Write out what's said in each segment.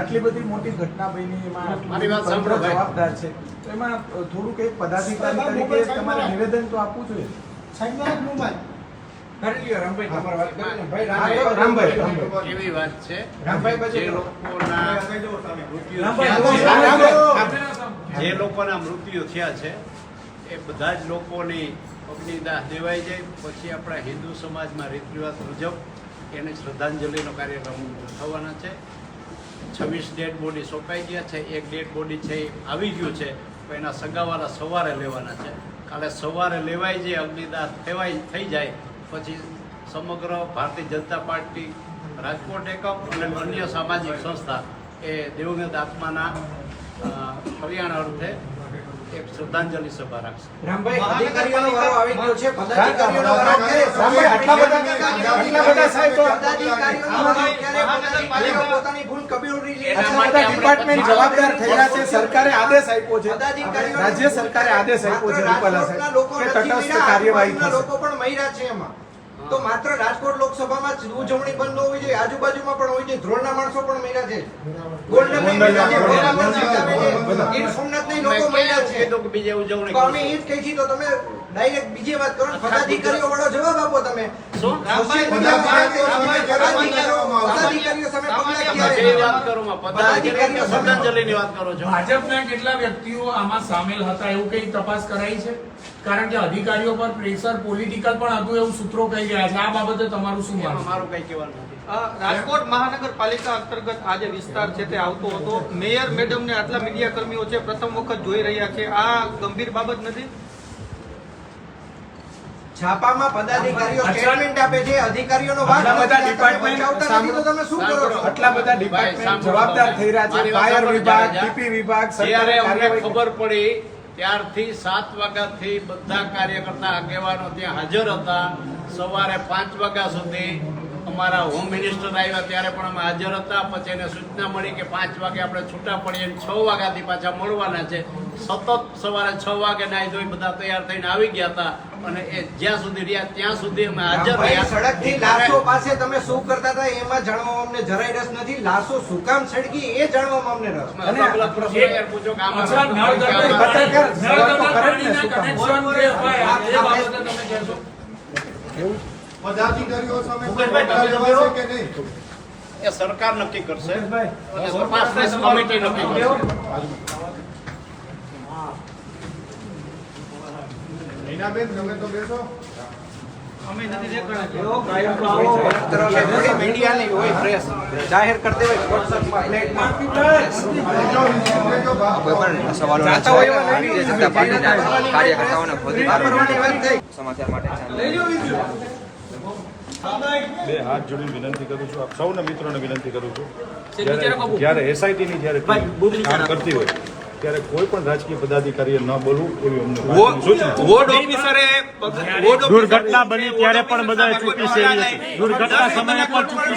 આટલી બધી મોટી ઘટના બની એમાં મારી વાત સાંભળો જવાબદાર છે. તો એમાં થોડુંક એક પદાધિકારી તરીકે તમારે નિવેદન તો આપવું જોઈએ. રામભાઈ વાત રામભાઈ રામભાઈ, જે લોકોના મૃત્યુ થયા છે. એ બધા જ લોકોની અગ્નિદાહ દેવાઈ જાય. પછી આપણા હિન્દુ સમાજમાં રીત રિવાજ મુજબ એને શ્રદ્ધાંજલિનો કાર્યક્રમ થવાના છે. છવ્વીસ ડેડ બોડી સોંપાઈ ગયા છે, એક ડેડ બોડી છે એ આવી ગયું છે તો એના સગાવાળા સવારે લેવાના છે. કાલે સવારે લેવાય જાય અગ્નિદાહ થવાય, થઈ જાય, પછી સમગ્ર ભારતીય જનતા પાર્ટી, રાજકોટ એકમ અને અન્ય સામાજિક સંસ્થા એ દેવગત આત્માના કલ્યાણ અર્થે એક શ્રદ્ધાંજલિ સભા રાખશે. રામભાઈ અધિકારીઓનો વારો આવી ગયો છે પદાધિકારીઓનો વારો ક્યારે? રામભાઈ, આટલા બધા- આટલા બધા સાહેબ તો- પદાધિકારીઓનો વારો ક્યારે? પદાધિકારીઓ પોતાની ભૂલ કબૂલી લે. આટલા બધા ડિપાર્ટમેન્ટ જવાબદાર થયેલા છે સરકારે આદેશ આપ્યો છે. પદાધિકારીઓ- રાજ્ય સરકારે આદેશ આપ્યો છે રૂપાલા સાહેબ કે તટસ્થ કાર્યવાહી થશે. લોકો પણ મહિરા છે એમાં. તો માત્ર રાજકોટ લોકસભામાં જ ઉજવણી બંધ હોવી જોઈએ આજુબાજુમાં પણ હોવી જોઈએ ધ્રોળના માણસો પણ મહિલા છે. ગોલ્ડન મહિલા છે, ગીર સોમનાથના લોકો મહિલા છે. કીધું કે બીજે ઉજવણી તો અમે એ જ કહી તો તમે ડાયરેક્ટ બીજી વાત કરો ને પદાધિકારીઓ વાળો જવાબ આપો તમે. શું? પદાધિકારીઓ સામે પગલાં ક્યારે વાત કરું માં? પદાધિકારીઓ શ્રદ્ધાંજલિની વાત કરો છો. ભાજપના કેટલા વ્યક્તિઓ આમાં સામેલ હતા એવું કઈ તપાસ કરાઈ છે? કારણ કે અધિકારીઓ પર પ્રેશર પોલિટિકલ પણ હતું એવું સૂત્રો કહી રહ્યા છે. આ બાબતે તમારું શું માનવું મારું કઈ કહેવાનું રાજકોટ મહાનગરપાલિકા અંતર્ગત આ જે વિસ્તાર છે તે આવતો હતો. મેયર મેડમ ને આટલા મીડિયા કર્મીઓ છે પ્રથમ વખત જોઈ રહ્યા છે. આ ગંભીર બાબત નથી? છાપામાં પદાધિકારીઓ સ્ટેટમેન્ટ આપે છે? અધિકારીઓનો વાક બધા નથી. તમે તો શું કરો છો? આટલા બધા ડિપાર્ટમેન્ટ જવાબદાર થઈ રહ્યા છે. ફાયર વિભાગ ટીપી વિભાગ સરકારે અમને ખબર પડી ત્યારથી સાત વાગ્યાથી બધા કાર્યકર્તા આગેવાનો ત્યાં હાજર હતા. સવારે પાંચ વાગ્યા સુધી અમારા હોમ મિનિસ્ટર આવ્યા ત્યારે પણ અમે હાજર હતા. પછી એને સૂચના મળી કે પાંચ વાગે આપણે છૂટા પડીએ છ વાગ્યાથી પાછા મળવાના છે. સતત સવારે છ વાગે નાહી ધોઈ બધા તૈયાર થઈને આવી ગયા હતા. અને એ જ્યાં સુધી રહ્યા ત્યાં સુધી અમે હાજર રહ્યા. સડકથી લાશો પાસે તમે શું કરતા હતા એમાં જાણવામાં અમને જરાય રસ નથી. લાશો શું કામ સળગી એ જાણવામાં અમને રસ. અને પેલા પ્રશ્ન યાર પૂછો કે આમાં પત્રકાર નળ પદાધિકારીઓ સામે મુકેશભાઈ, તમે કાર્યવાહી કે નહીં? એ સરકાર નક્કી કરશે. અને તપાસની કમિટી નક્કી કરશે. હિનાબેન તમે તો બેસો. અમે નથી દેખાડા મીડિયાની હોય પ્રેસ જાહેર કરતી હોય પ્લેટમાં. જનતા પાર્ટીના કાર્યકર્તાઓને થઈ. સમાચાર માટે બે હાથ જોડીને વિનંતી કરું છું. આપ સૌને મિત્રોને વિનંતી કરું છું. જ્યારે જ્યારે એસઆઈટીની જ્યારે કામ કરતી હોય ત્યારે કોઈ પણ રાજકીય પદાધિકારીએ ન બોલવું એવી અમને પાર્ટીની સૂચના વોર્ડ ઓફિસરે દુર્ઘટના બની ત્યારે પણ બધાએ ચૂકી સેવી હતી દુર્ઘટના સમયે પણ ચૂકી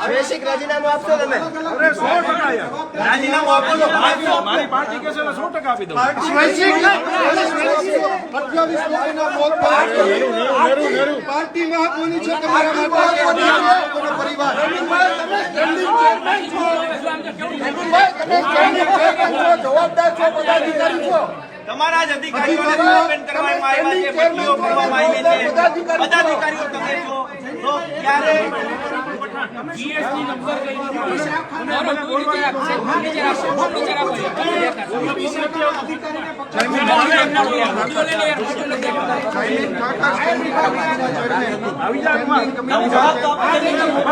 સ્વૈચ્છિક રાજીનામું આપશો તમે? મારી પાર્ટી છે સો ટકા આપી દઉં. અઠ્યાવીસ લોકોના મોત થયા. પાર્ટીમાં કોની છે તમારા માટે? પરિવાર? જવાબદાર છો પદાધિકારી છો. તમારા જ અધિકારીઓને સસ્પેન્ડ કરવામાં આવ્યા છે બદલીઓ કરવામાં આવી છે. પદાધિકારીઓ તમે છો. તો ક્યારે GST નંબર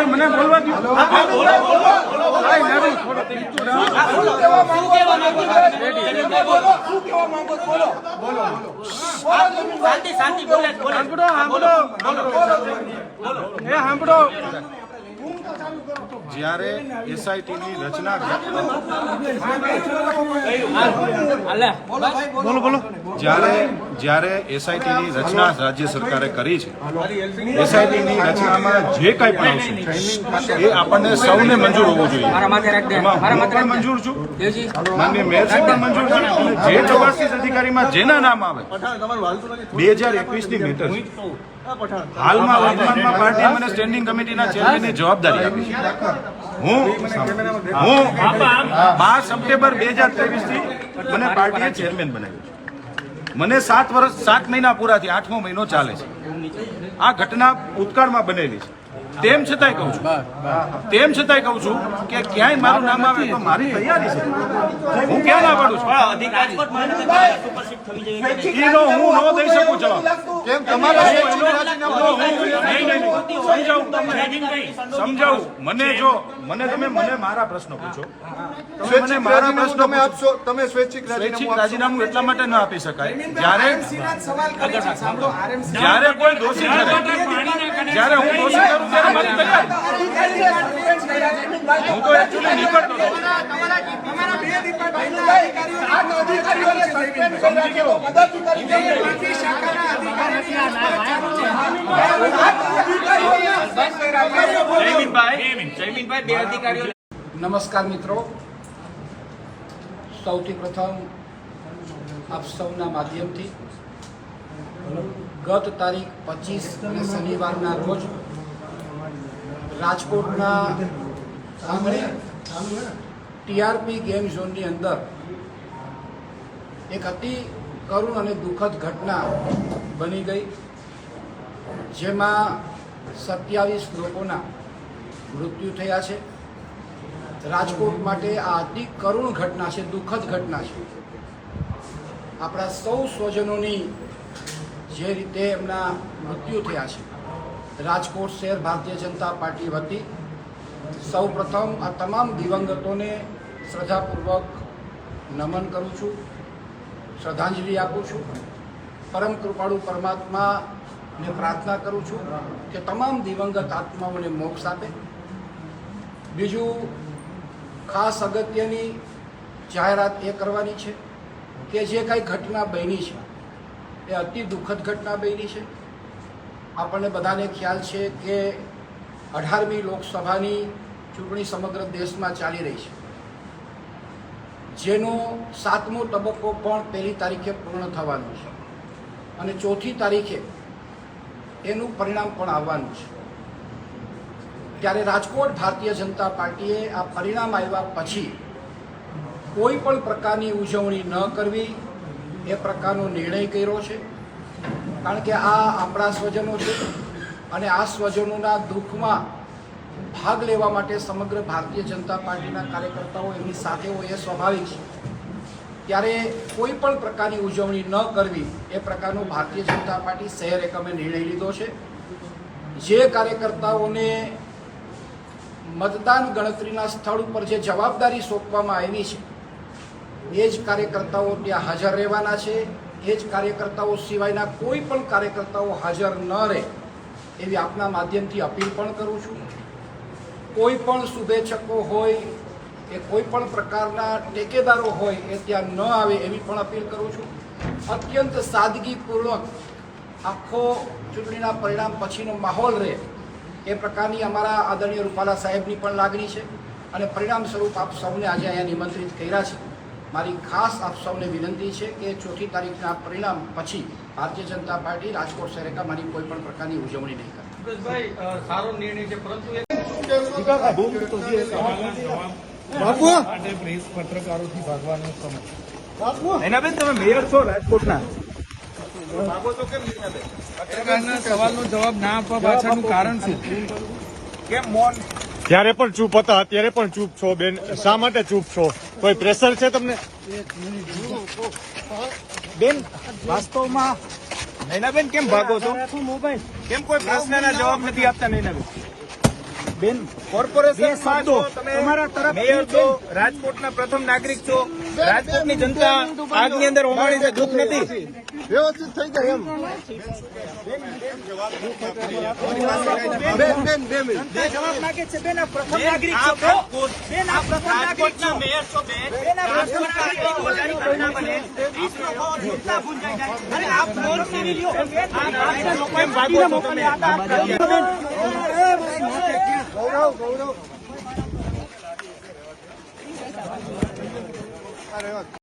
મને બોલવા દો એ સાંભળો. જ્યારે એસઆઈટીની રચના બોલો બોલો. જ્યારે જ્યારે એસઆઈટીની રચના રાજ્ય સરકારે કરી છે એસઆઈટીની રચનામાં જે કાંઈ પણ આવશે એ આપણને સૌને મંજૂર હોવું જોઈએ. એમાં હું પણ મંજૂર છું. માન્ય મેયર સાહેબ પણ મંજૂર છે. અને જે ચોક્કસ અધિકારીમાં જેના નામ આવે બે હજાર એકવીસની મેટર હાલમાં વર્તમાનમાં પાર્ટીએ મને સ્ટેન્ડિંગ કમિટીના ચેરમેનની જવાબદારી આપી છે. હું હું બાર સપ્ટેમ્બર બે હજાર ત્રેવીસથી મને પાર્ટીએ ચેરમેન બનાવ્યો મને સાત વર્ષ સાત મહિના પૂરા થયા આઠમો મહિનો ચાલે છે. આ ઘટના ભૂતકાળમાં બનેલી છે. તેમ છતાંય કહું છું. તેમ છતાંય કહું છું કે ક્યાંય મારું નામ આવે તો મારી તૈયારી છે. હું ક્યાં ના પાડું છું? હું ન દઈ શકું જવાબ કેમ? તમારા. સમજાવું. મને જો મને તમે મને મારા પ્રશ્નો પૂછો. સ્વૈચ્છિક મારા પ્રશ્નો તમે આપશો તમે સ્વૈચ્છિક રાજીનામું રાજીનામું એટલા માટે ન આપી શકાય. જ્યારે જ્યારે કોઈ દોષી જ્યારે હું દોષી કરું ત્યારે મારી તૈયારી હું નમસ્કાર મિત્રો. સૌથી પ્રથમ આપ સૌના માધ્યમથી ગત તારીખ પચીસ શનિવારના રોજ રાજકોટના આંગણે ટીઆરપી ગેમ ઝોનની અંદર એક અતિ કરુણ અને દુઃખદ ઘટના બની ગઈ, જેમાં સત્યાવીસ લોકોના મૃત્યુ થયા છે. રાજકોટ માટે આ અતિ કરુણ ઘટના છે, દુઃખદ ઘટના છે. આપણા સૌ સ્વજનોની જે રીતે એમના મૃત્યુ થયા છે. રાજકોટ શહેર ભારતીય જનતા પાર્ટી વતી સૌ પ્રથમ આ તમામ દિવંગતોને શ્રદ્ધાપૂર્વક નમન કરું છું, શ્રદ્ધાંજલિ આપું છું, પરમ કૃપાળુ પરમાત્માને પ્રાર્થના કરું છું કે તમામ દિવંગત આત્માઓને મોક્ષ આપે. બીજું, ખાસ અગત્યની જાહેરાત એ કરવાની છે કે જે કાંઈ ઘટના બની છે, એ અતિ દુઃખદ ઘટના બની છે. આપણને બધાને ખ્યાલ છે કે અઢારમી લોકસભાની ચૂંટણી સમગ્ર દેશમાં ચાલી રહી છે. જેનો સાતમો તબક્કો પણ પહેલી તારીખે પૂર્ણ થવાનો છે અને ચોથી તારીખે એનું પરિણામ પણ આવવાનું છે. ત્યારે રાજકોટ ભારતીય જનતા પાર્ટીએ આ પરિણામ આવ્યા પછી કોઈ પણ પ્રકારની ઉજવણી ન કરવી એ પ્રકારનો નિર્ણય કર્યો છે. કારણ કે આ આપણા સ્વજનો છે. અને આ સ્વજનોના દુઃખમાં ભાગ લેવા માટે સમગ્ર ભારતીય જનતા પાર્ટીના કાર્યકર્તાઓ એમની સાથે હોય એ સ્વાભાવિક છે. ત્યારે કોઈ પણ પ્રકારની ઉજવણી ન કરવી એ પ્રકારનો ભારતીય જનતા પાર્ટી શહેર એકમે નિર્ણય લીધો છે. જે કાર્યકર્તાઓને મતદાન ગણતરીના સ્થળ ઉપર જે જવાબદારી સોંપવામાં આવી છે, એ જ કાર્યકર્તાઓ ત્યાં હાજર રહેવાના છે. એ જ કાર્યકર્તાઓ સિવાયના કોઈ પણ કાર્યકર્તાઓ હાજર ન રહે. એવી આપના માધ્યમથી અપીલ પણ કરું છું. કોઈ પણ શુભેચ્છકો હોય, કે કોઈ પણ પ્રકારના ટેકેદારો હોય, એ ત્યાં ન આવે એવી પણ અપીલ કરું છું. અત્યંત સાદગીપૂર્વક આખો ચૂંટણીના પરિણામ પછીનો માહોલ રહે, એ પ્રકારની અમારા આદરણીય રૂપાલા સાહેબની પણ લાગણી છે. અને પરિણામ સ્વરૂપ આપ સૌને આજે અહીંયા નિમંત્રિત કર્યા છે. મારી ખાસ આપ સૌને વિનંતી છે કે ચોથી તારીખના પરિણામ પછી ભારતીય જનતા પાર્ટી રાજકોટ શહેરમાં કોઈ પણ પ્રકારની ઉજવણી નહીં કરે. સારો નિર્ણય છે પરંતુ એક પત્રકારોથી ભાગવાનો સમય. એનાબેન તમે મેયર છો રાજકોટના? પત્રકારના સવાલનો જવાબ ના આપવા પાછળનું કારણ શું? કેમ મૌન? ત્યારે પણ ચૂપ હતા અત્યારે પણ ચૂપ છો બેન. શા માટે ચૂપ છો? કોઈ પ્રેશર છે તમને? બેન વાસ્તવમાં નૈનાબેન કેમ ભાગો છો? મોબાઈલ કેમ કોઈ પ્રશ્નના જવાબ નથી આપતા નૈનાબેન? બેન કોર્પોરેશન તમારા તમે મેયર છો રાજકોટના પ્રથમ નાગરિક છો. રાજકોટની જનતા આગની અંદર હોમાણી છે દુઃખ નથી. વ્યવસ્થિત થઈ જાય એમ. જવાબ માંગે છે. બેન પ્રથમ નાગરિક છો બેન આ પ્રથમ નાગરિક છો. મેયર છો બેન. બેન આ પ્રથમ નાગરિક ઘટના બને. ત્રીસ લોકો જૂતા ભૂંજાઈ જાય. અને આપ ફોન કરી લ્યો. આપના લોકોએ ભાગીને મોકલ્યા હતા આપ કરી ગૌરવ. ગૌરવ અરે વાહ